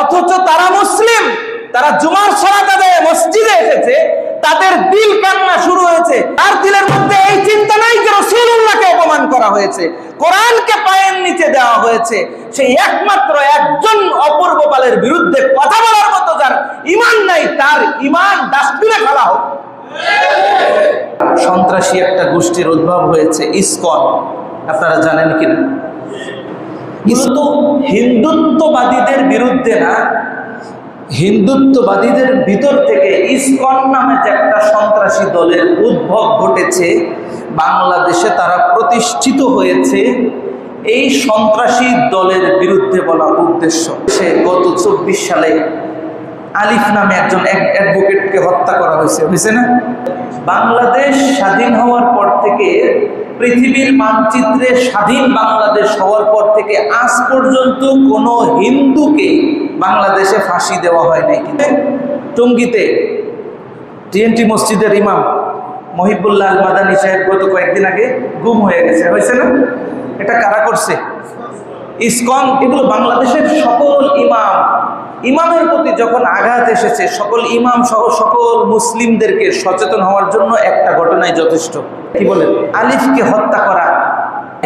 অথচ তারা মুসলিম। তারা জুমার সরাত আদায়ে মসজিদে এসেছে, তাদের দিল কান্না শুরু হয়েছে। তার দিলের মধ্যে এই চিন্তা নাই যে রসুল্লাহকে অপমান করা হয়েছে, কোরআনকে পায়ের নিচে দেওয়া হয়েছে। সেই একমাত্র একজন অপূর্ব পালের বিরুদ্ধে কথা বলার মতো যার ইমান নাই, তার ইমান ডাস্টবিনে ফেলা হোক। সন্ত্রাসী একটা গোষ্ঠীর উদ্ভব হয়েছে, ইসকন। আপনারা জানেন কিনা? কিন্তু হিন্দুত্ববাদীদের বিরুদ্ধে না, হিন্দুত্ববাদীদের ভিতর থেকে ইসকন নামে যে একটা সন্ত্রাসী দলের উদ্ভব ঘটেছে, বাংলাদেশে তারা প্রতিষ্ঠিত হয়েছে এই সন্ত্রাসী দলের বিরুদ্ধে বলা উদ্দেশ্য। সে গত চব্বিশ সালে আলিফ নামে একজন অ্যাডভোকেটকে হত্যা করা হয়েছে। হয়েছে না? বাংলাদেশ স্বাধীন হওয়ার পর থেকে, পৃথিবীর মানচিত্রে স্বাধীন বাংলাদেশ হওয়ার পর থেকে আজ পর্যন্ত কোনো হিন্দুকে বাংলাদেশে ফাঁসি দেওয়া হয় নাই। কিন্তু টঙ্গিতে টিএনটি মসজিদের ইমাম মহিবুল্লাহ আল মাদানী সাহেব গত কয়েকদিন আগে গুম হয়ে গেছে। হয়েছে না? এটা কারা করছে? ইসকন, এগুলো বাংলাদেশের সকল ইমাম ইমামের প্রতি যখন আঘাত এসেছে, সকল ইমাম সহ সকল মুসলিমদেরকে সচেতন হওয়ার জন্য একটা ঘটনাই যথেষ্ট। কি বলেন? আলিফকে হত্যা করা।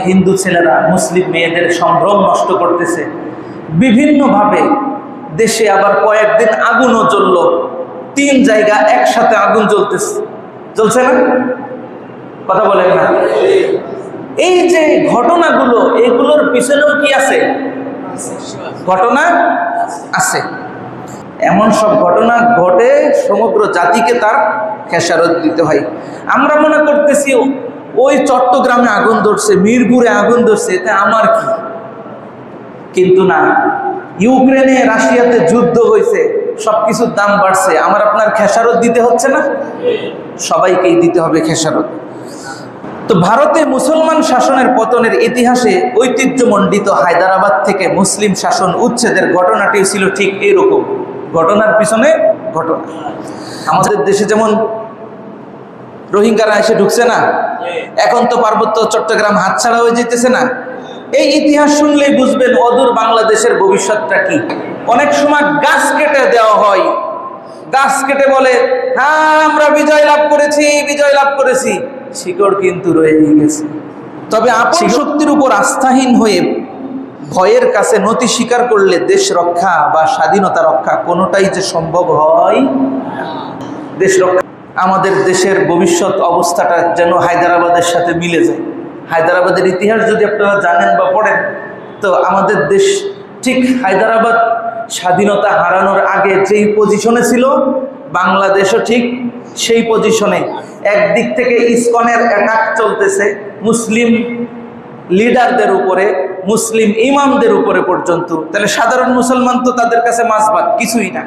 হিন্দু ছেলেরা, মুসলিম মেয়েদের সম্ভ্রম নষ্ট করতেছে। বিভিন্নভাবে দেশে আবার কয়েকদিন আগুনও জ্বলল। তিন জায়গা একসাথে আগুন জ্বলতেছে। জ্বলছে না? কথা বলেন না। এই যে ঘটনাগুলো, এগুলোর পিছনেও কি আছে? ঘটনা আছে। এমন সব ঘটনা ঘটে সমগ্র জাতিকে তার খেসারত দিতে হয়। আমরা মনে করতেছি, ওই চট্টগ্রামে আগুন ধরছে, মিরপুরে আগুন ধরছে এতে আমার কি? কিন্তু না, ইউক্রেনে রাশিয়াতে যুদ্ধ হয়েছে সব কিছুর দাম বাড়ছে, আমার আপনার খেসারত দিতে হচ্ছে না? সবাইকেই দিতে হবে খেসারত। তো ভারতে মুসলমান শাসনের পতনের ইতিহাসে ঐতিহ্যমণ্ডিত হায়দ্রাবাদ থেকে মুসলিম শাসন উচ্ছেদের ঘটনাটি ছিল ঠিক এরকম। ঘটনার পিছনে ঘটনা। আমাদের দেশে যেমন রোহিঙ্গারা এসে ঢুকছে না, এখন তো পার্বত্য চট্টগ্রাম হাতছাড়া হয়ে যেতেছে না। এই ইতিহাস শুনলেই বুঝবেন অদূর বাংলাদেশের ভবিষ্যৎটা কি। অনেক সময় গাছ কেটে দেওয়া হয়। গাছ কেটে বলে হ্যাঁ আমরা বিজয় লাভ করেছি, বিজয় লাভ করেছি। শিকড় কিন্তু রয়ে গেছে তবে আপন শক্তির উপর আস্থাহীন হয়ে ভয়ের কাছে নতি স্বীকার করলে দেশ রক্ষা বা স্বাধীনতা রক্ষা কোনোটাই যে সম্ভব হয় দেশ রক্ষা আমাদের দেশের ভবিষ্যৎ অবস্থাটা যেন হায়দ্রাবাদের সাথে মিলে যায়। হায়দ্রাবাদের ইতিহাস যদি আপনারা জানেন বা পড়েন তো আমাদের দেশ ঠিক হায়দ্রাবাদ স্বাধীনতা হারানোর আগে যেই পজিশনে ছিল বাংলাদেশও ঠিক সেই পজিশনে একদিক থেকে ইসকনের অ্যাটাক চলতেছে, মুসলিম লিডারদের উপরে, মুসলিম ইমামদের উপরে পর্যন্ত। তাহলে সাধারণ মুসলমান তো তাদের কাছে মাসবাদ কিছুই না।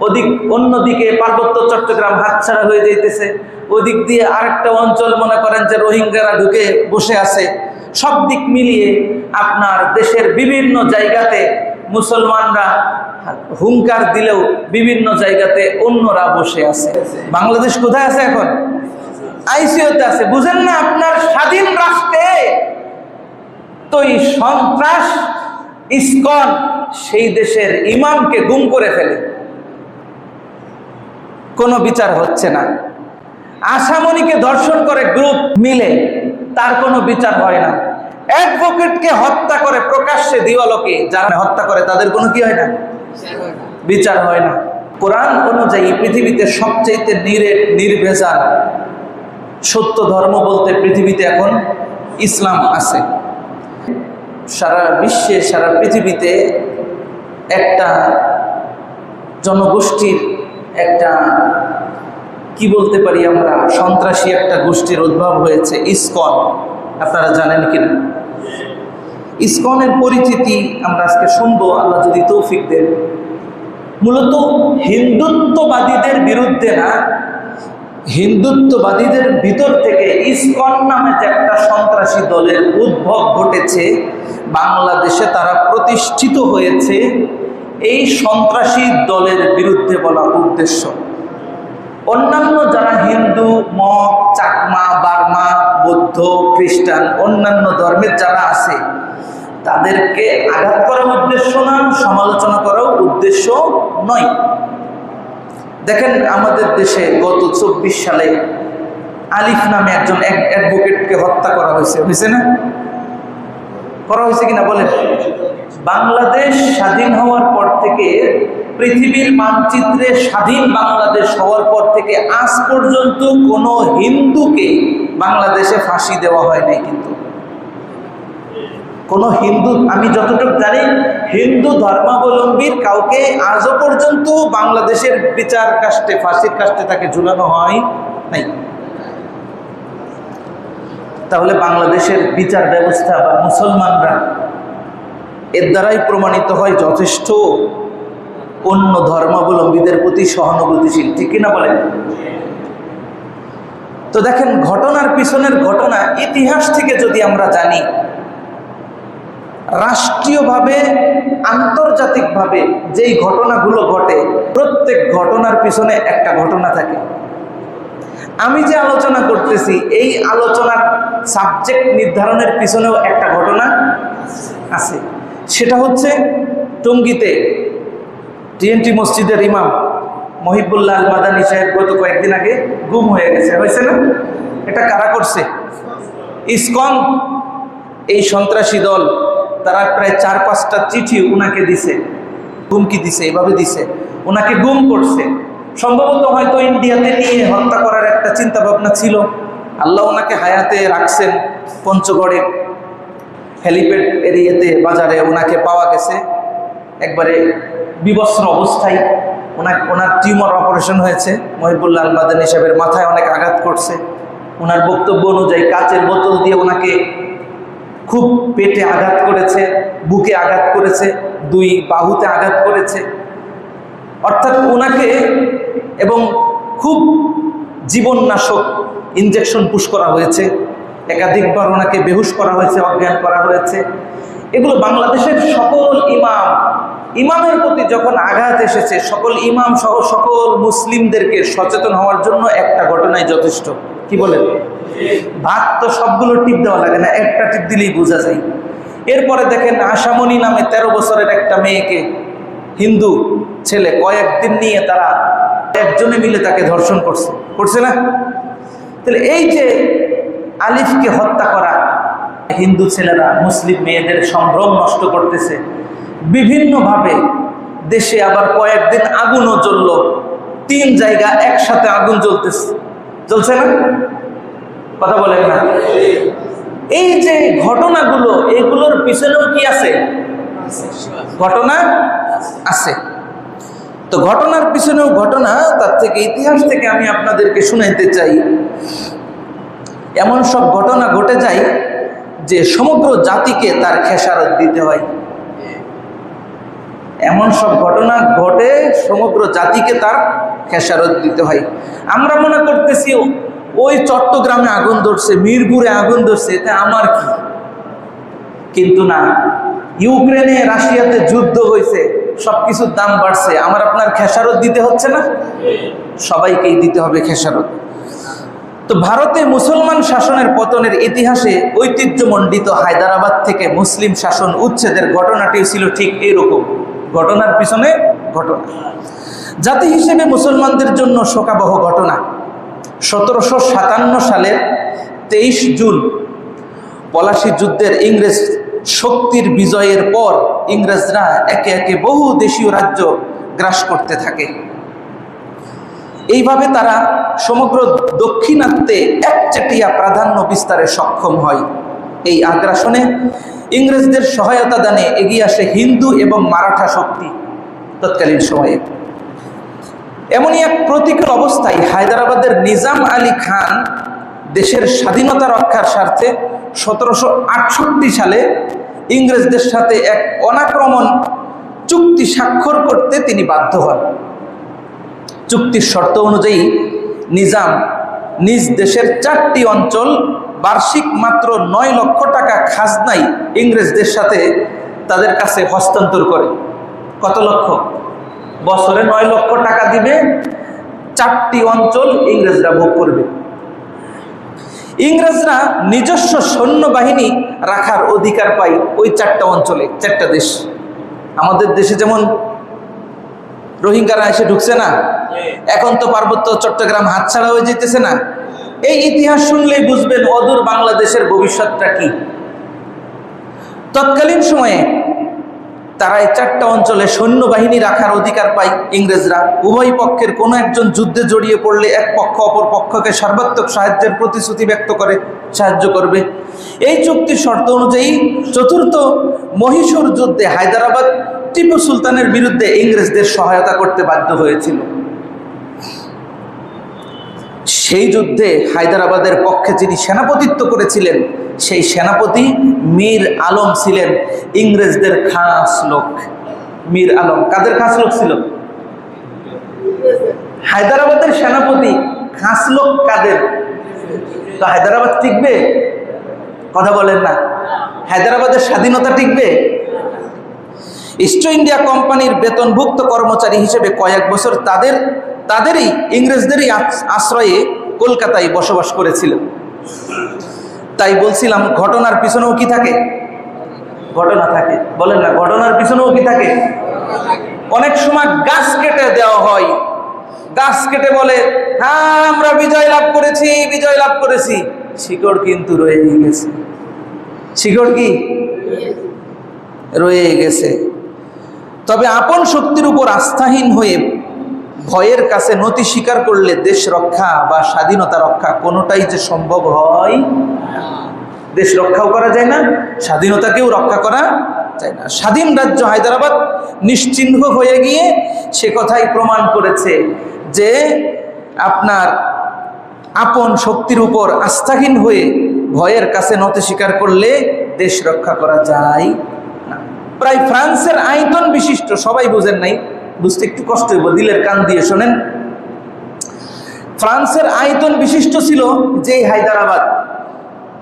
ওদিক, অন্যদিকে পার্বত্য চট্টগ্রাম হাতছাড়া হয়ে যাইতেছে। ওদিক দিয়ে আরেকটা অঞ্চল মনে করেন যে রোহিঙ্গারা ঢুকে বসে আছে। সব দিক মিলিয়ে আপনার দেশের বিভিন্ন জায়গাতে মুসলমানরা হুঙ্কার দিলেও বিভিন্ন জায়গাতে অন্যরা বসে আছে। বাংলাদেশ কোথায় আছে এখন? আইসিওতে আছে। বুঝেন না, আপনার স্বাধীন রাষ্ট্রে তো এই সন্ত্রাস, ইস্কন, সেই দেশের ইমামকে গুম করে ফেলে। কোনো বিচার হচ্ছে না। আসামনিকে ধর্ষণ করে গ্রুপ মিলে, তার কোনো বিচার হয় না। অ্যাডভোকেটকে হত্যা করে প্রকাশ্যে দিওয়ালোকে, যারা হত্যা করে, তাদের কোনো কি হয় না? বিচার হয় না। কোরআন অনুযায়ী পৃথিবীতে সবচেয়ে নিরে নির্ভেজাল সত্য ধর্ম বলতে পৃথিবীতে এখন ইসলাম আছে। সারা বিশ্বে, সারা পৃথিবীতে একটা জনগোষ্ঠীর একটা, কি বলতে পারি আমরা, সন্ত্রাসী একটা গোষ্ঠীর উদ্ভব হয়েছে, ইসকন। আপনারা জানেন কিনা? ইসকনের পরিচিতি আমরা আজকে শুনব, আল্লাহ যদি তৌফিক দেন। মূলত হিন্দুত্ববাদীদের বিরুদ্ধে না, হিন্দুত্ববাদীদের ভিতর থেকে ইসকন নামে যে একটা সন্ত্রাসী দলের উদ্ভব ঘটেছে, বাংলাদেশে তারা প্রতিষ্ঠিত হয়েছে এই সন্ত্রাসী দলের বিরুদ্ধে বলা উদ্দেশ্য। অন্যান্য যারা হিন্দু, মগ, চাকমা, বার্মা, বৌদ্ধ, খ্রিস্টান, অন্যান্য ধর্মের যারা আছে তাদেরকে আঘাত করার উদ্দেশ্য না, সমালোচনা করাও উদ্দেশ্য নয়। দেখেন আমাদের দেশে গত চব্বিশ সালে আলিফ নামে একজন অ্যাডভোকেটকে হত্যা করা হয়েছে। হয়েছে না? করা হয়েছে কিনা বলেন? বাংলাদেশ স্বাধীন হওয়ার পর থেকে, পৃথিবীর মানচিত্রে স্বাধীন বাংলাদেশ হওয়ার পর থেকে আজ পর্যন্ত কোনো হিন্দুকে বাংলাদেশে ফাঁসি দেওয়া হয় নাই কিন্তু। কোনো হিন্দু, আমি যতটুকু জানি, হিন্দু ধর্মাবলম্বীর কাউকে আজও পর্যন্ত বাংলাদেশের বিচার কাস্টে ফাঁসির কাস্টে তাকে ঝুলানো হয় নাই। তাহলে বাংলাদেশের বিচার ব্যবস্থা বা মুসলমানরা এর দ্বারাই প্রমাণিত হয় যথেষ্ট অন্য ধর্মাবলম্বীদের প্রতি সহানুভূতিশীল, ঠিক কিনা বলেন? তো দেখেন, ঘটনার পিছনের ঘটনা ইতিহাস থেকে যদি আমরা জানি রাষ্ট্রীয়ভাবে, আন্তর্জাতিকভাবে যেই ঘটনাগুলো ঘটে, প্রত্যেক ঘটনার পিছনে একটা ঘটনা থাকে। আমি যে আলোচনা করতেছি, এই আলোচনার সাবজেক্ট নির্ধারণের পিছনেও একটা ঘটনা আছে। সেটা হচ্ছে টঙ্গিতে টিএনটি মসজিদের ইমাম মহিবুল্লাহ আল মাদানী সাহেব গত কয়েকদিন আগে গুম হয়ে গেছে। হয়েছে না? এটা কারা করছে? ইসকন, এই সন্ত্রাসী দল তারা প্রায় চার, পাঁচটা চিঠি ওনাকে দিছে, হুমকি দিছে, এভাবে দিছে। ওনাকে গুম করছে। সম্ভবত হয়তো ইন্ডিয়াতে নিয়ে হত্যা করার একটা চিন্তা ভাবনা ছিল। আল্লাহ ওনাকে হায়াতে রাখছেন পঞ্চগড়ে। হেলিপ্যাড এরিয়াতে, বাজারে ওনাকে পাওয়া গেছে। একবারে বিবস্ত্র অবস্থায় ওনার ওনার টিউমার অপারেশন হয়েছে। মহিবুল্লাহ আলমাদান হিসাবের মাথায় অনেক আঘাত করছে। ওনার বক্তব্য অনুযায়ী কাচের বোতল দিয়ে ওনাকে খুব পেটে আঘাত করেছে, বুকে আঘাত করেছে, দুই বাহুতে আঘাত করেছে। অর্থাৎ ওনাকে এবং খুব জীবননাশক ইঞ্জেকশন পুশ করা হয়েছে। একাধিকবার ওনাকে বেহুশ করা হয়েছে, অজ্ঞান করা হয়েছে। এগুলো বাংলাদেশের সকল ইমাম, ইমামের প্রতি যখন আঘাত এসেছে, সকল ইমাম সহ সকল মুসলিমদেরকে সচেতন হওয়ার জন্য একটা ঘটনাই যথেষ্ট। কি বলেন? ভাত তো সবগুলো টিপ দেওয়া লাগে না, একটা টিপ দিলেই বোঝা যায়। এরপরে দেখেন আশামণি নামে ১৩ বছরের একটা মেয়েকে হিন্দু ছেলে কয়েকদিন নিয়ে তারা একজনে মিলে তাকে ধর্ষণ করছে। করছে না? তাহলে এই যে আলিফকে হত্যা করা, হিন্দু ছেলেরা মুসলিম মেয়েদের সম্ভ্রম নষ্ট করতেছে, বিভিন্নভাবে দেশে আবার কয়েকদিন আগুনও জ্বলল, তিন জায়গা একসাথে আগুন জ্বলতেছে। জ্বলছে না? কথা বলেন না। এই যে ঘটনাগুলো, এগুলোর পিছনেও কি আছে? ঘটনা আছে। তো ঘটনার পিছনেও ঘটনা, তার থেকে ইতিহাস থেকে আমি আপনাদেরকে শুনাইতে চাই। এমন সব ঘটনা ঘটে যায় যে সমগ্র জাতিকে তার খেসারত দিতে হয়। এমন সব ঘটনা ঘটে, সমগ্র জাতিকে তার খেসারত দিতে হয়। আমরা মনে করতেছি ওই চট্টগ্রামে আগুন ধরছে, মিরপুরে আগুন ধরছে এতে আমার কি? কিন্তু না, ইউক্রেনে রাশিয়াতে যুদ্ধ হয়েছে সব কিছুর দাম বাড়ছে, আমার আপনার খেসারত দিতে হচ্ছে না? সবাইকেই দিতে হবে খেসারত। তো ভারতে মুসলমান শাসনের পতনের ইতিহাসে ঐতিহ্যমণ্ডিত হায়দ্রাবাদ থেকে মুসলিম শাসন উচ্ছেদের ঘটনাটি ছিল ঠিক এরকম ঘটনার পিছনে ঘটনা। জাতি হিসেবে মুসলমানদের জন্য শোকাবহ ঘটনা। সতেরোশো সাতান্ন সালের তেইশ জুন পলাশি যুদ্ধের ইংরেজ শক্তির বিজয়ের পর ইংরেজরা একে একে বহু দেশীয় রাজ্য গ্রাস করতে থাকে। এইভাবে তারা সমগ্র দক্ষিণাত্যে একচেটিয়া প্রাধান্য বিস্তারে সক্ষম হয়। এই আগ্রাসনে ইংরেজদের সহায়তা দানে এগিয়ে আসে হিন্দু এবং মারাঠা শক্তি তৎকালীন সময়ে। এমনই এক প্রতিকূল অবস্থায় হায়দ্রাবাদের নিজাম আলী খান দেশের স্বাধীনতা রক্ষার স্বার্থে সতেরোশো আটষট্টি সালে ইংরেজদের সাথে এক অনাক্রমণ চুক্তি স্বাক্ষর করতে তিনি বাধ্য হন। চুক্তির শর্ত অনুযায়ী নিজাম নিজ দেশের চারটি অঞ্চল বার্ষিক মাত্র নয় লক্ষ টাকা খাজনাই ইংরেজদের সাথে তাদের কাছে হস্তান্তর করে। কত লক্ষ? বছরে নয় লক্ষ টাকা দিবে, চারটি অঞ্চল ইংরেজরা ভোগ করবে। ইংরেজরা নিজস্ব সৈন্যবাহিনী রাখার অধিকার পায় ওই চারটা অঞ্চলে, চারটা দেশ। আমাদের দেশে যেমন রোহিঙ্গারা এসে ঢুকছে না, এখন তো পার্বত্য চট্টগ্রাম হাতছাড়া হয়ে যেতেছে না। এই ইতিহাস শুনলেই বুঝবেন অদূর বাংলাদেশের ভবিষ্যৎটা কি। তৎকালীন সময়ে তারা এই চারটা অঞ্চলে সৈন্যবাহিনী রাখার অধিকার পায় ইংরেজরা। উভয় পক্ষের কোনো একজন যুদ্ধে জড়িয়ে পড়লে এক পক্ষ অপর পক্ষকে সর্বাত্মক সাহায্যের প্রতিশ্রুতি ব্যক্ত করে, সাহায্য করবে। এই চুক্তির শর্ত অনুযায়ী চতুর্থ মহীশূর যুদ্ধে হায়দ্রাবাদ টিপু সুলতানের বিরুদ্ধে ইংরেজদের সহায়তা করতে বাধ্য হয়েছিল। সেই যুদ্ধে হায়দ্রাবাদের পক্ষে যিনি সেনাপতিত্ব করেছিলেন, সেই সেনাপতি মীর আলম ছিলেন ইংরেজদের খাস লোক। মীর আলম, কাদের খাস লোক ছিল? হায়দ্রাবাদের সেনাপতি খাস লোক কাদের? তো হায়দ্রাবাদ টিকবে? কথা বলেন না। হায়দ্রাবাদের স্বাধীনতা টিকবে? ইস্ট ইন্ডিয়া কোম্পানির বেতনভুক্ত কর্মচারী হিসেবে কয়েক বছর তাদের তাদেরই, ইংরেজদেরই আশ্রয়ে কলকাতায় বসবাস করেছিল তাই বলছিলাম, ঘটনার পিছনেও কি থাকে? ঘটনা থাকে। বলেন না, ঘটনার পিছনেও কি থাকে? অনেক সময় গাছ কেটে দেওয়া হয়। গাছ কেটে বলে হ্যাঁ আমরা বিজয় লাভ করেছি, বিজয় লাভ করেছি। শিকড় কিন্তু রয়ে গেছে। শিকড় কি? রয়ে গেছে। তবে আপন শক্তির উপর আস্থাহীন হয়ে ভয়ের কাছে নতি স্বীকার করলে দেশ রক্ষা বা স্বাধীনতা রক্ষা কোনোটাই যে সম্ভব হয় দেশ রক্ষাও করা যায় না, স্বাধীনতাকেও রক্ষা করা যায় না। স্বাধীন রাজ্য হায়দ্রাবাদ নিশ্চিহ্ন হয়ে গিয়ে সে কথাই প্রমাণ করেছে যে আপনার আপন শক্তির উপর আস্থাহীন হয়ে ভয়ের কাছে নতি স্বীকার করলে দেশ রক্ষা করা যায় না। প্রায় ফ্রান্সের আয়তন বিশিষ্ট, সবাই বুঝেন নাই বুঝতে একটু কষ্ট হইব, দিলের কান দিয়ে শোনেন। ফ্রান্সের আয়তন বিশিষ্ট ছিল যে হায়দ্রাবাদ।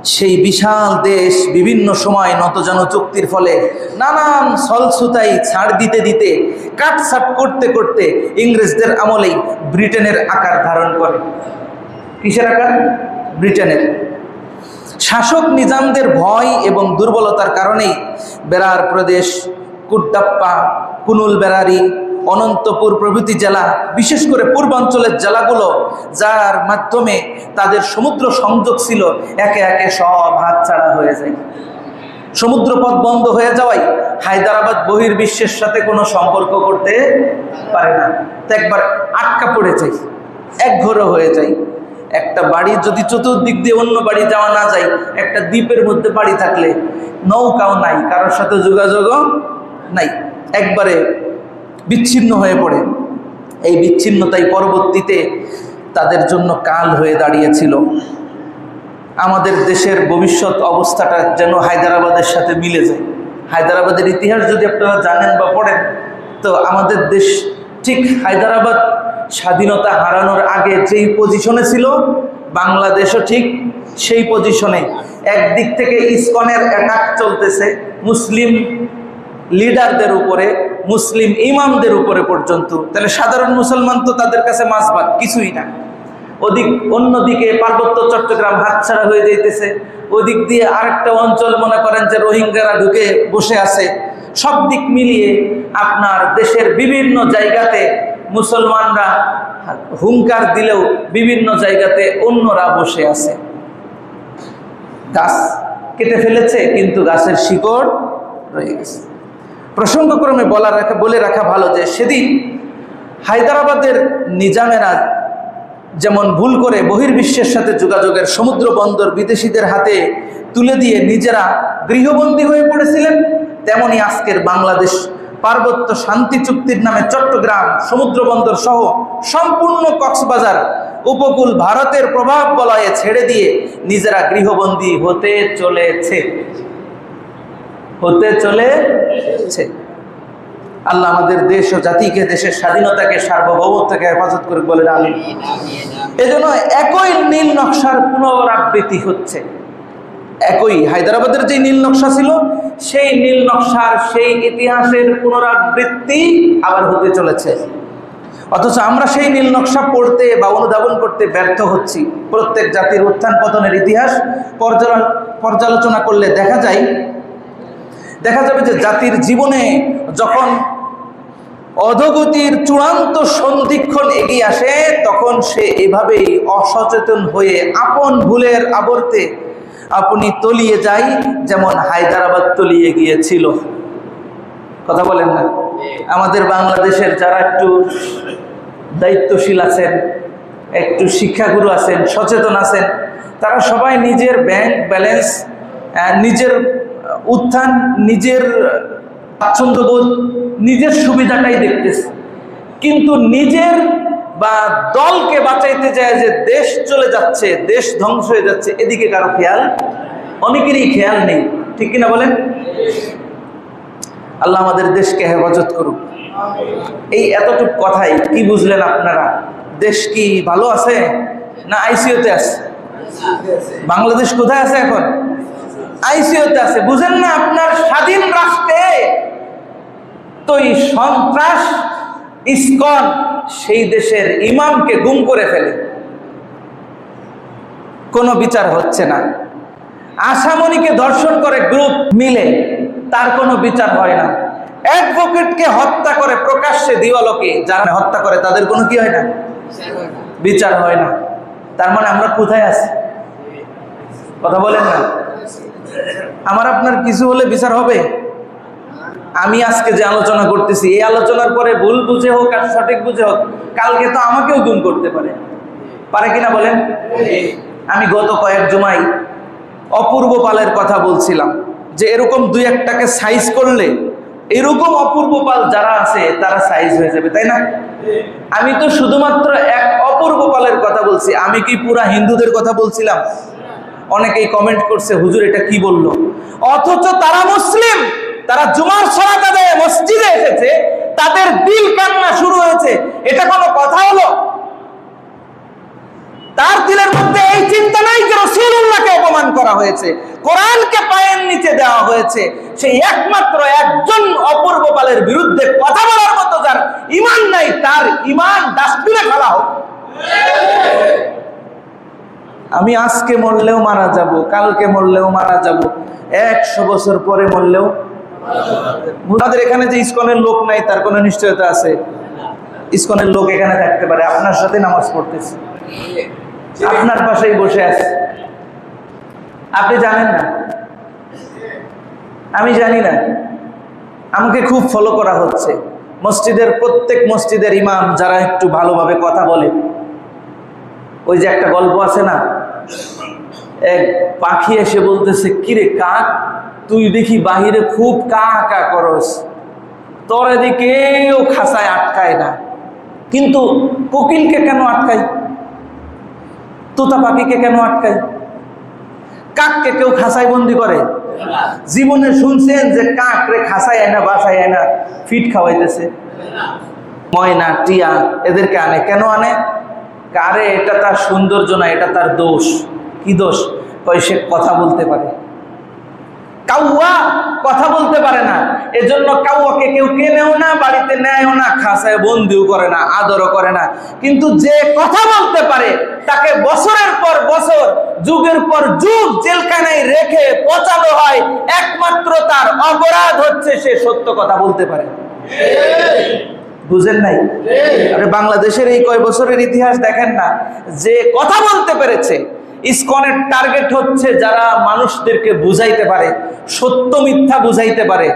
সেই বিশাল দেশ বিভিন্ন সময় নতজন চুক্তির ফলে নানান সলসুতাই ছাড় দিতে দিতে, কাটছাট করতে করতে ইংরেজদের আমলেই ব্রিটেনের আকার ধারণ করে। কিসের আকার? ব্রিটেনের। শাসক নিজামদের ভয় এবং দুর্বলতার কারণেই বেড়ার প্রদেশ কুড্ডাপ্পা কুনুল বেড়ারি অনন্তপুর প্রভৃতি জেলা, বিশেষ করে পূর্বাঞ্চলের জেলাগুলো, যার মাধ্যমে তাদের সমুদ্র সংযোগ ছিল একে একে সব হাতছাড়া হয়ে যায়। সমুদ্রপথ বন্ধ হয়ে যাওয়ায় হায়দ্রাবাদ বহির্বিশ্বের সাথে কোনো সম্পর্ক করতে পারে না। তো একবার আটকা পড়ে যায়, এক ঘরে হয়ে যায়। একটা বাড়ি যদি চতুর্দিক দিয়ে অন্য বাড়ি যাওয়া না যায়, একটা দ্বীপের মধ্যে বাড়ি থাকলে নৌকাও নাই, কারোর সাথে যোগাযোগও নাই। একবারে বিচ্ছিন্ন হয়ে পড়ে। এই বিচ্ছিন্নতাই পরবর্তীতে তাদের জন্য কাল হয়ে দাঁড়িয়েছিল। আমাদের দেশের ভবিষ্যৎ অবস্থাটা যেন হায়দ্রাবাদের সাথে মিলে যায়। হায়দ্রাবাদের ইতিহাস যদি আপনারা জানেন বা পড়েন, তো আমাদের দেশ ঠিক হায়দ্রাবাদ স্বাধীনতা হারানোর আগে যেই পজিশনে ছিল, বাংলাদেশও ঠিক সেই পজিশনে একদিক থেকে ইসকনের অ্যাটাক চলতেছে, মুসলিম লিডারদের উপরে, মুসলিম ইমামদের উপরে পর্যন্ত। তাহলে সাধারণ মুসলমান তো তাদের কাছে মাসবাদ কিছুই না। ওদিক, অন্যদিকে পার্বত্য চট্টগ্রাম হাতছাড়া হয়ে যাইতেছে। ওদিক দিয়ে আরেকটা অঞ্চল মনে করেন যে রোহিঙ্গারা ঢুকে বসে আছে। সব দিক মিলিয়ে আপনার দেশের বিভিন্ন জায়গাতে মুসলমানরা হুঙ্কার দিলেও বিভিন্ন জায়গাতে অন্যরা বসে আছে। গাছ কেটে ফেলেছে, কিন্তু গাছের শিকড় রয়ে গেছে। প্রসঙ্গক্রমে বলা রাখা, বলে রাখা ভালো যে সেদিন হায়দ্রাবাদের নিজামেরা যেমন ভুল করে বহির্বিশ্বের সাথে যোগাযোগের সমুদ্র বন্দর বিদেশিদের হাতে তুলে দিয়ে নিজেরা গৃহবন্দী হয়ে পড়েছিলেন, তেমনি আজকের বাংলাদেশ পার্বত্য শান্তি চুক্তির নামে চট্টগ্রাম সমুদ্র বন্দর সহ সম্পূর্ণ কক্সবাজার উপকূল ভারতের প্রভাব বলয়ে ছেড়ে দিয়ে নিজেরা গৃহবন্দী হতে চলেছে। হতে চলেছে। আল্লাহ আমাদের দেশ ও জাতিকে, দেশের স্বাধীনতাকে, সার্বভৌমত্বকে হেফাজত করে বলেন আমি এজন্য একই নীল নকশার পুনরাবৃত্তি হচ্ছে। একই হায়দ্রাবাদের যে নীল নকশা ছিল, সেই নীল নকশার সেই ইতিহাসের পুনরাবৃত্তি আবার হতে চলেছে। অথচ আমরা সেই নীল নকশা পড়তে বা অনুধাবন করতে ব্যর্থ হচ্ছি। প্রত্যেক জাতির উত্থান পতনের ইতিহাস পর্যালো- পর্যালোচনা করলে দেখা যায় দেখা যাবে যে জাতির জীবনে যখন অধগতির চূড়ান্ত সন্ধিক্ষণ এগিয়ে আসে, তখন সে এভাবেই অসচেতন হয়ে আপন ভুলের আবর্তে আপনি তলিয়ে যায়, যেমন হায়দ্রাবাদ তলিয়ে গিয়েছিল। কথা বলেন না? আমাদের বাংলাদেশের যারা একটু দায়িত্বশীল আছেন, একটু শিক্ষাগুরু আছেন, সচেতন আছেন, তারা সবাই নিজের ব্যাংক ব্যালেন্স নিজের উত্থান নিজের স্বাচ্ছন্দ্যবোধ, নিজের সুবিধাটাই দেখতেছে। কিন্তু নিজের বা দলকে বাঁচাইতে যায় যে দেশ চলে যাচ্ছে, দেশ ধ্বংস হয়ে যাচ্ছে, এদিকে কারও খেয়াল? অনেকেরই খেয়াল নেই। ঠিক কিনা বলেন? আল্লাহ আমাদের দেশকে হেফাজত করুক। এই এতটুকু কথাই কি বুঝলেন আপনারা? দেশ কি ভালো আছে না আইসিওতে আছে? বাংলাদেশ কোথায় আছে এখন? আইসিওতে আছে। বুঝেন না আপনার স্বাধীন রাষ্ট্রে তো এই সন্ত্রাস ইস্কন সেই দেশের ইমামকে গুম করে ফেলে। কোনো বিচার হচ্ছে না। আসামনিকে ধর্ষণ করে গ্রুপ মিলে তার কোনো বিচার হয় না। অ্যাডভোকেটকে হত্যা করে প্রকাশ্যে দিওয়ালোকে যারা হত্যা করে তাদের কোনো কি হয় না। বিচার হয় না। তার মানে আমরা কোথায় আছি? কথা বলেন না। আমার আপনার কিছু হলে বিচার হবে? আমি আজকে যে আলোচনা করতেছি, এই আলোচনার পরে ভুল বুঝে হোক আর সঠিক বুঝে হোক, কালকে তো আমাকেও গুম করতে পারে। পারে কিনা বলেন? আমি গত কয়েক জমাই অপূর্ব পালের কথা বলছিলাম, যে এরকম দুই একটাকে সাইজ করলে এরকম অপূর্ব পাল যারা আছে, তারা সাইজ হয়ে যাবে, তাই না? আমি তো শুধুমাত্র এক অপূর্ব পালের কথা বলছি, আমি কি পুরা হিন্দুদের কথা বলছিলাম? অনেকেই কমেন্ট করছে, হুজুর, এটা কি বলল? অথচ তারা মুসলিম, তারা জুমার সরাত আদায়ে মসজিদে এসেছে, তাদের দিল কান্না শুরু হয়েছে। এটা কোনো কথা হলো? তার দিলের মধ্যে এই চিন্তা নাই যে রসুল্লাহকে অপমান করা হয়েছে, কোরআনকে পায়ের নিচে দেওয়া হয়েছে। সেই একমাত্র একজন অপূর্ব পালের বিরুদ্ধে কথা বলার মতো যার ইমান নাই, তার ইমান ডাস্টবিনে ফেলা হোক। আমি আজকে মরলেও মারা যাব, কালকে মরলেও মারা যাব, একশো বছর পরে মরলেও আমাদের এখানে যে ইস্কনের লোক নাই, তার কোনো নিশ্চয়তা আছে? ইসকনের লোক এখানে থাকতে পারে, আপনার সাথে নামাজ পড়তেছে। আপনার পাশেই বসে আছে। আপনি জানেন না? আমি জানি না। আমাকে খুব ফলো করা হচ্ছে। মসজিদের প্রত্যেক মসজিদের ইমাম যারা একটু ভালোভাবে কথা বলে। ওই যে একটা গল্প আছে না? এক পাখি এসে বলতেছে, কিরে কাক, তুই দেখি বাহিরে খুব কা কা করস। তোর এদিকেও খাসায় আটকায় না। কিন্তু কোকিলকে কেন আটকাই তোতা পাখিকে কেন আটকাই কাককে কেউ খাসায় বন্দি করে? জীবনে শুনছেন যে কাক রে খাসায় আয় না, বাসায় আয় না, ফিট খাওয়াইতেছে। ময়না, টিয়া, এদেরকে আনে। কেন আনে? কারে এটা তার সৌন্দর্য না, এটা তার দোষ। কি দোষ? কয় সে কথা বলতে পারে। কাউয়া কথা বলতে পারে না। এজন্য কাউয়াকে কেউ কেনেও না, বাড়িতে নেয়ও না, খাসায় বন্দিও করে না, আদরও করে না। কিন্তু যে কথা বলতে পারে, তাকে বছরের পর বছর, যুগের পর যুগ জেলখানায় রেখে পচানো হয়। একমাত্র তার অপরাধ হচ্ছে সে সত্য কথা বলতে পারে। বুঝেন নাই? আরে বাংলাদেশের এই কয় বছরের ইতিহাস দেখেন না, যে কথা বলতে পেরেছে, ইসকনের টার্গেট হচ্ছে যারা মানুষদেরকে বুঝাইতে পারে, সত্য মিথ্যা বুঝাইতে পারে,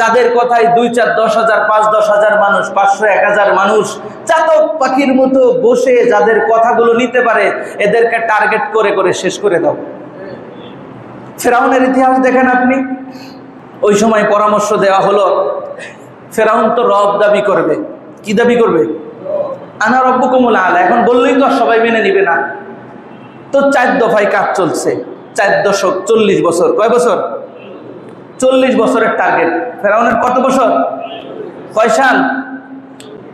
যাদের কথায় দুই চার দশ হাজার, পাঁচ দশ হাজার মানুষ, পাঁচশো এক হাজার মানুষ চাতক পাখির মতো বসে যাদের কথাগুলো নিতে পারে, এদেরকে টার্গেট করে করে শেষ করে দাও। ফেরাউনের ইতিহাস দেখেন আপনি? ওই সময় পরামর্শ দেওয়া হলো, ফেরাউন তো রব দাবি করবে। কি দাবি করবে? আনা রব্য কমল আলা, এখন বললেই তো সবাই মেনে নিবে না। তো চার দফায় কাজ চলছে, চার দশক, চল্লিশ বছর, কয় বছর? চল্লিশ বছরের টার্গেট ফেরাউনের কত বছর? কয় সাল?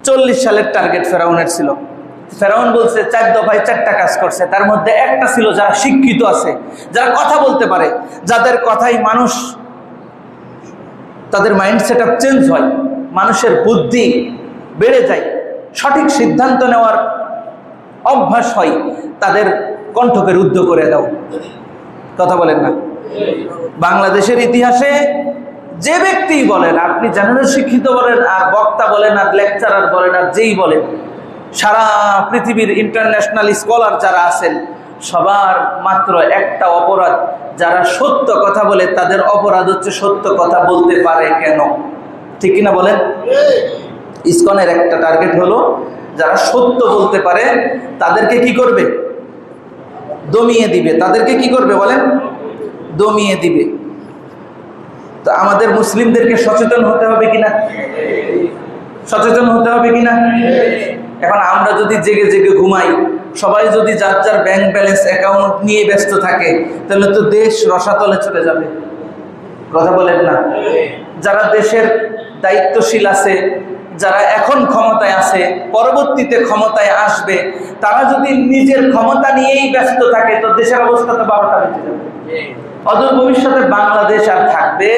চল্লিশ সালের টার্গেট ফেরাউনের ছিল। ফেরাউন বলছে, চার দফায় চারটা কাজ করছে, তার মধ্যে একটা ছিল যারা শিক্ষিত আছে, যারা কথা বলতে পারে, যাদের কথাই মানুষ, তাদের মাইন্ড সেট চেঞ্জ হয়। মানুষের বুদ্ধি বেড়ে যায়। সঠিক সিদ্ধান্ত নেওয়ার অভ্যাস হয়, তাদের কণ্ঠকে রুদ্ধ করে দাও। কথা বলেন না? বাংলাদেশের ইতিহাসে যে ব্যক্তিই বলেন, আপনি জেনারেল শিক্ষিত বলেন, আর বক্তা বলেন, আর লেকচারার বলেন, আর যেই বলেন, সারা পৃথিবীর ইন্টারন্যাশনাল স্কলার যারা আছেন, সবার মাত্র একটা অপরাধ, যারা সত্য কথা বলে, তাদের অপরাধ হচ্ছে সত্য কথা বলতে পারে কেন? ঠিক কিনা বলেন? ইসকনের একটা টার্গেট হলো যারা সত্য বলতে পারে, তাদেরকে কি করবে? দমিয়ে দিবে। তাদেরকে কি করবে বলেন? দমিয়ে দিবে। তো আমাদের মুসলিমদেরকে সচেতন হতে হবে কিনা? সচেতন হতে হবে কিনা? এখন আমরা যদি জেগে জেগে ঘুমাই, সবাই যদি যার যার ব্যাংক ব্যালেন্স অ্যাকাউন্ট নিয়ে ব্যস্ত থাকে, তাহলে তো দেশ রসাতলে চলে যাবে। কথা বলেন না? যারা দেশের দায়িত্বশীল আছে যারা এখন ক্ষমতায় আছে, পরবর্তীতে ক্ষমতায় আসবে, তারা যদি নিজের ক্ষমতা নিয়েই ব্যস্ত থাকে, তো দেশের অবস্থা তো বারোটা বেঁচে যাবে। অদূর ভবিষ্যতে বাংলাদেশ আর থাকবে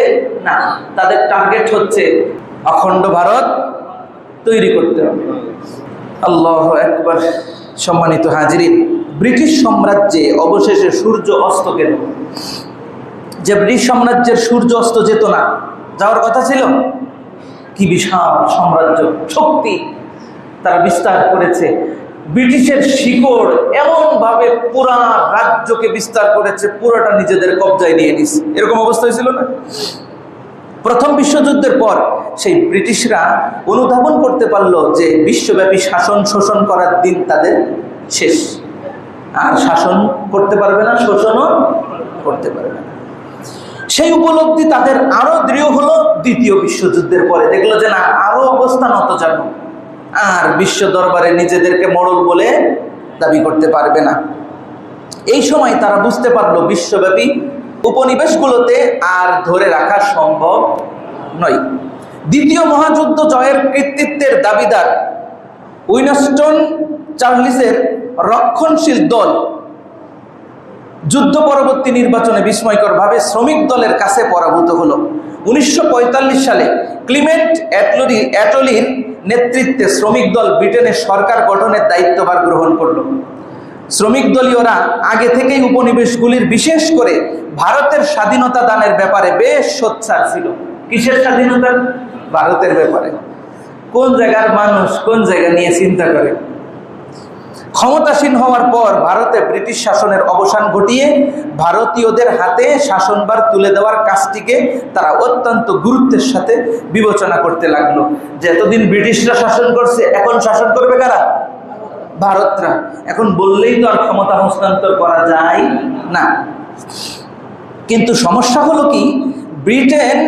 না। তাদের টার্গেট হচ্ছে অখণ্ড ভারত তৈরি করতে হবে। আল্লাহ একবার সম্মানিত হাজিরিন, ব্রিটিশ সাম্রাজ্যে অবশেষে সূর্য অস্ত গেল। যে ব্রিটিশ সাম্রাজ্যের সূর্য অস্ত যেত না, যাওয়ার কথা ছিল? কি বিশাল সাম্রাজ্য, শক্তি তারা বিস্তার করেছে। ব্রিটিশের শিকড় এমনভাবে পুরা রাজ্যকে বিস্তার করেছে, পুরোটা নিজেদের কবজায় নিয়ে নিস এরকম অবস্থা হয়েছিল না? প্রথম বিশ্বযুদ্ধের পর সেই ব্রিটিশরা অনুধাবন করতে পারল যে বিশ্বব্যাপী শাসন শোষণ করার দিন তাদের শেষ। আর শাসন করতে পারবে না, শোষণও করতে পারবে না। সেই উপলব্ধি তাদের আরও দৃঢ় হলো দ্বিতীয় বিশ্বযুদ্ধের পরে। দেখল যে না, আরও অবস্থা নত জানো আর বিশ্ব দরবারে নিজেদেরকে মরল বলে দাবি করতে পারবে না। এই সময় তারা বুঝতে পারল বিশ্বব্যাপী উপনিবেশগুলোতে আর ধরে রাখা সম্ভব নয়। দ্বিতীয় মহাযুদ্ধ জয়ের কৃতিত্বের দাবিদার উইনস্টন চার্লিসের রক্ষণশীল দল যুদ্ধ পরবর্তী নির্বাচনে বিস্ময়করভাবে শ্রমিক দলের কাছে পরাভূত হলো। উনিশশো পঁয়তাল্লিশ সালে ক্লিমেন্ট অ্যাটলি অ্যাটলির নেতৃত্বে শ্রমিক দল ব্রিটেনের সরকার গঠনের দায়িত্বভার গ্রহণ করল। শ্রমিক দলীয়রা আগে থেকেই উপনিবেশগুলির বিশেষ করে ভারতের স্বাধীনতা দানের ব্যাপারে বেশ সোচ্চার ছিল। কিসের স্বাধীনতা? ভারতের ব্যাপারে। কোন জায়গার মানুষ কোন জায়গা নিয়ে চিন্তা করে? ক্ষমতাসীন হওয়ার পর ভারতে ব্রিটিশ শাসনের অবসান ঘটিয়ে ভারতীয়দের হাতে শাসনভার তুলে দেওয়ার কাজটিকে তারা অত্যন্ত গুরুত্বের সাথে বিবেচনা করতে লাগল। যে এতদিন ব্রিটিশরা শাসন করছে, এখন শাসন করবে কারা? ভারতরা। এখন বললেই তো আর ক্ষমতা হস্তান্তর করা যায় না। কিন্তু সমস্যা হলো কি, ব্রিটেন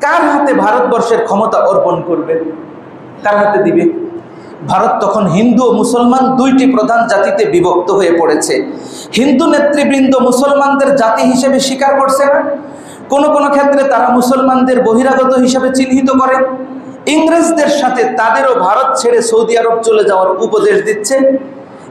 কার হাতে ভারতবর্ষের ক্ষমতা অর্পণ করবে? কার হাতে দিবে? ভারত তখন হিন্দু ও মুসলমান দুইটি প্রধান জাতিতে বিভক্ত হয়ে পড়েছে। হিন্দু নেতৃবৃন্দ মুসলমানদের জাতি হিসেবে স্বীকার করছে না। কোনো কোনো ক্ষেত্রে তারা মুসলমানদের বহিরাগত হিসেবে চিহ্নিত করে। ইংরেজদের সাথে তাদেরও ভারত ছেড়ে সৌদি আরব চলে যাওয়ার উপদেশ দিচ্ছে।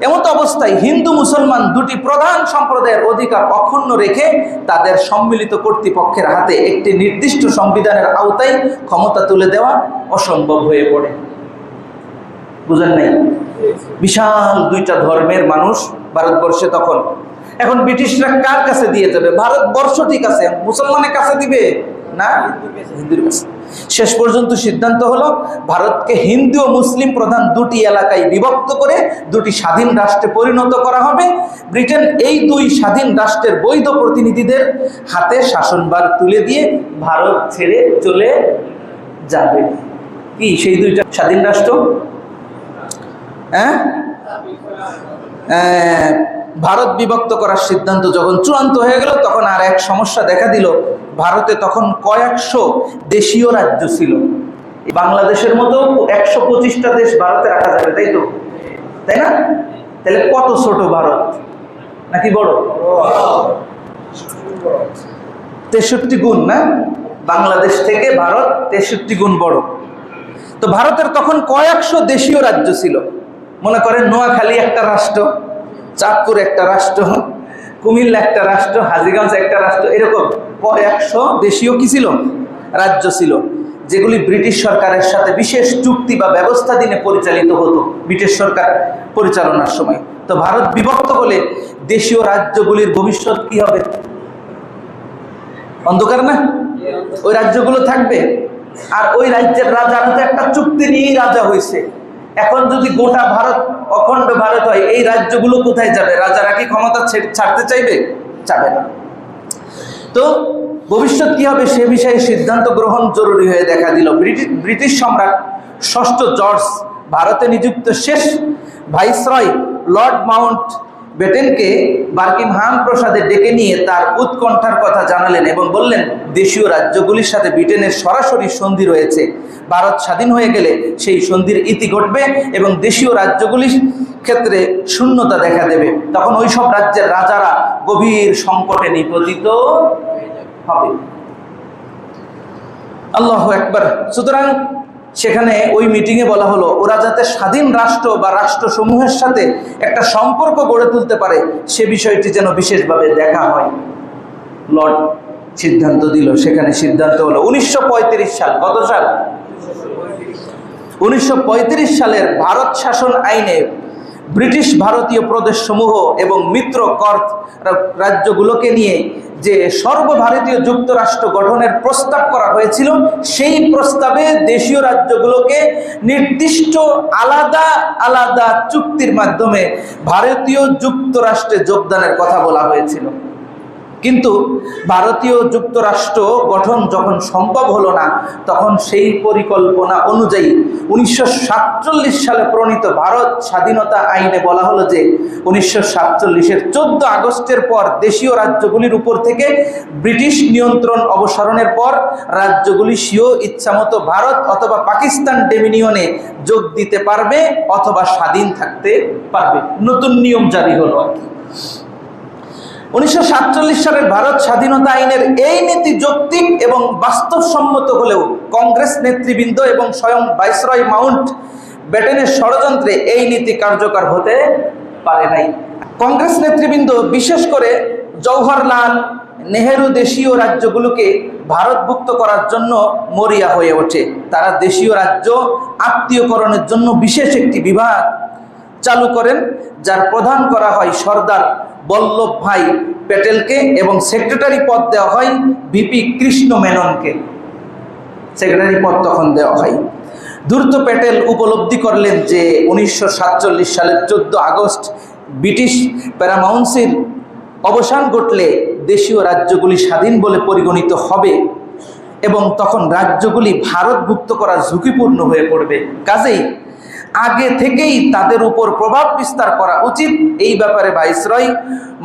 এমত অবস্থায় হিন্দু মুসলমান দুটি প্রধান সম্প্রদায়ের অধিকার অক্ষুণ্ণ রেখে তাদের সম্মিলিত কর্তৃপক্ষের হাতে একটি নির্দিষ্ট সংবিধানের আওতায় ক্ষমতা তুলে দেওয়া অসম্ভব হয়ে পড়ে। বুঝেন নাই? বিশাল দুইটা ধর্মের মানুষ ভারতবর্ষে তখন। এখন ব্রিটিশরা কার কাছে দিয়ে যাবে? ভারতবর্ষ ঠিক আছে, মুসলমানের কাছে দিবে? না হিন্দুর কাছে। শেষ পর্যন্ত সিদ্ধান্ত হলো, ভারতকে হিন্দু ও মুসলিম প্রধান দুটি এলাকায় বিভক্ত করে দুটি স্বাধীন রাষ্ট্রে পরিণত করা হবে। ব্রিটেন এই দুই স্বাধীন রাষ্ট্রের বৈধ প্রতিনিধিদের হাতে শাসনভার তুলে দিয়ে ভারত ছেড়ে চলে যাবে। কি, সেই দুইটা স্বাধীন রাষ্ট্র? হ্যাঁ? ভারত বিভক্ত করার সিদ্ধান্ত যখন চূড়ান্ত হয়ে গেল, তখন আর এক সমস্যা দেখা দিল। ভারতে তখন কয়েকশো দেশীয় রাজ্য ছিল। বাংলাদেশের মতো একশো পঁচিশটা দেশ ভারতে রাখা যাবে, তাই তো? তাই না? তাহলে কত ছোট ভারত? নাকি বড়? তেষট্টি গুণ, না? বাংলাদেশ থেকে ভারত তেষট্টি গুণ বড়। তো ভারতের তখন কয়েকশো দেশীয় রাজ্য ছিল। মনে করেন নোয়াখালী একটা রাষ্ট্র, চাঁদপুর একটা রাষ্ট্র, কুমিল্লা একটা রাষ্ট্র, হাজিগঞ্জ একটা রাষ্ট্র, এরকম কয়েকশো দেশীয় কি ছিল? রাজ্য ছিল, যেগুলি ব্রিটিশ সরকারের সাথে বিশেষ চুক্তি বা ব্যবস্থা দিনে পরিচালিত হতো ব্রিটিশ সরকার পরিচালনার সময়। তো ভারত বিভক্ত হলে দেশীয় রাজ্যগুলির ভবিষ্যৎ কি হবে? অন্ধকার না? ওই রাজ্যগুলো থাকবে। আর ওই রাজ্যের রাজারা তো একটা চুক্তি নিয়েই রাজা হয়েছে। এখন যদি গোটা ভারত, অখণ্ড ভারত হয়, এই রাজ্যগুলো কোথায় যাবে? রাজারা কি ক্ষমতা ছাড়তে চাইবে? চাবে না। তো ভবিষ্যৎ কি হবে সে বিষয়ে সিদ্ধান্ত গ্রহণ জরুরি হয়ে দেখা দিল। ব্রিটিশ ব্রিটিশ সম্রাট ষষ্ঠ জর্জ ভারতে নিযুক্ত শেষ ভাইসরয় লর্ড মাউন্ট বেটেনকে বার্কিংহাম প্রসাদে ডেকে নিয়ে তার উৎকণ্ঠার কথা জানালেন এবং বললেন, দেশীয় রাজ্যগুলির সাথে ব্রিটেনের সরাসরি সন্ধি রয়েছে। ভারত স্বাধীন হয়ে গেলে সেই সন্ধির ইতি ঘটবে এবং দেশীয় রাজ্যগুলির ক্ষেত্রে শূন্যতা দেখা দেবে। তখন ওই সব রাজ্যের রাজারা গভীর সংকটে নিপতিত হবে। আল্লাহ একবার সুতরাং সেখানে ওই মিটিংয়ে বলা হলো, ওরা যাতে স্বাধীন রাষ্ট্র বা রাষ্ট্রসমূহের সাথে একটা সম্পর্ক গড়ে তুলতে পারে, সে বিষয়টি যেন বিশেষভাবে দেখা হয়। লর্ড সিদ্ধান্ত দিল, সেখানে সিদ্ধান্ত হলো উনিশশো পঁয়ত্রিশ সাল, কত সাল? উনিশশো পঁয়ত্রিশ সালের ভারত শাসন আইনে ব্রিটিশ ভারতীয় প্রদেশসমূহ এবং মিত্র কর্ত রাজ্যগুলোকে নিয়ে যে সর্বভারতীয় যুক্তরাষ্ট্র গঠনের প্রস্তাব করা হয়েছিল, সেই প্রস্তাবে দেশীয় রাজ্যগুলোকে নির্দিষ্ট আলাদা আলাদা চুক্তির মাধ্যমে ভারতীয় যুক্তরাষ্ট্রে যোগদানের কথা বলা হয়েছিল। কিন্তু ভারতীয় যুক্তরাষ্ট্র গঠন যখন সম্ভব হলো না, তখন সেই পরিকল্পনা অনুযায়ী উনিশশো সাতচল্লিশ সালে প্রণীত ভারত স্বাধীনতা আইনে বলা হলো যে উনিশশো সাতচল্লিশের চোদ্দ আগস্টের পর দেশীয় রাজ্যগুলির উপর থেকে ব্রিটিশ নিয়ন্ত্রণ অবসারণের পর রাজ্যগুলি স্বীয় ইচ্ছামতো ভারত অথবা পাকিস্তান ডেমিনিয়নে যোগ দিতে পারবে অথবা স্বাধীন থাকতে পারবে। নতুন নিয়ম জারি হলো আর কি। উনিশশো সাতচল্লিশ সালের ভারত স্বাধীনতা আইনের এই নীতি যৌক্তিক এবং বাস্তবসম্মত হলেও কংগ্রেস নেতৃবৃন্দ এবং স্বয়ং ভাইসরয় মাউন্ট ব্যাটেনের ষড়যন্ত্রে এই নীতি কার্যকর হতে পারে নাই। কংগ্রেস নেতৃবৃন্দ বিশেষ করে জওহরলাল নেহেরু দেশীয় রাজ্যগুলোকে ভারতভুক্ত করার জন্য মরিয়া হয়ে ওঠে। তারা দেশীয় রাজ্য আত্মীয়করণের জন্য বিশেষ একটি বিভাগ চালু করেন, যার প্রধান করা হয় সর্দার বল্লভ ভাই প্যাটেলকে এবং সেক্রেটারি পদ দেওয়া হয় বিপি কৃষ্ণ মেননকে। সেক্রেটারি পদ তখন দেওয়া হয়। দ্রুত প্যাটেল উপলব্ধি করলেন যে উনিশশো সাতচল্লিশ সালের চোদ্দ আগস্ট ব্রিটিশ প্যারামাউন্সির অবসান ঘটলে দেশীয় রাজ্যগুলি স্বাধীন বলে পরিগণিত হবে এবং তখন রাজ্যগুলি ভারতভুক্ত করা ঝুঁকিপূর্ণ হয়ে পড়বে। কাজেই আগে থেকেই তাদের উপর প্রভাব বিস্তার করা উচিত। এই ব্যাপারে ভাইসরয়,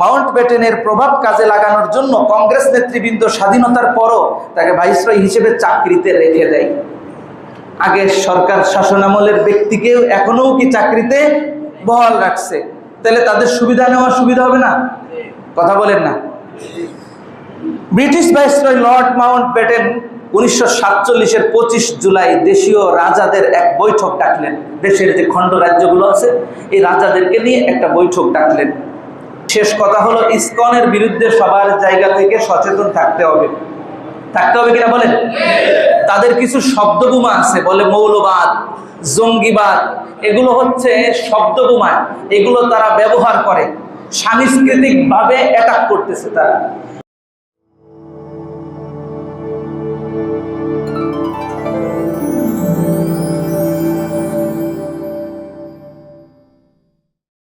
মাউন্ট ব্যাটেনের প্রভাব কাজে লাগানোর জন্য কংগ্রেস নেতৃবৃন্দ স্বাধীনতার পরও তাকে ভাইসরয় হিসেবে চাকরিতে রেখে দেয়। আগের সরকার শাসনামলের ব্যক্তিকেও এখনও কি চাকরিতে বহাল রাখছে? তাহলে তাদের সুবিধা নেওয়ার সুবিধা হবে না? কথা বলেন না। British viceroy Lord Mountbatten উনিশশো সাতচল্লিশের পঁচিশ জুলাই দেশীয় রাজাদের এক বৈঠক ডাকলেন। দেশের যে খণ্ড রাজ্যগুলো আছে, এই রাজাদেরকে নিয়ে একটা বৈঠক ডাকলেন। শেষ কথা হলো, ইসকনের বিরুদ্ধে সবার জায়গা থেকে সচেতন থাকতে হবে। থাকতে হবে কিনা বলেন? তাদের কিছু শব্দবোমা আছে, বলে মৌলবাদ, জঙ্গিবাদ, এগুলো হচ্ছে শব্দবোমা এগুলো তারা ব্যবহার করে। সাংস্কৃতিক ভাবে অ্যাটাক করতেছে তারা।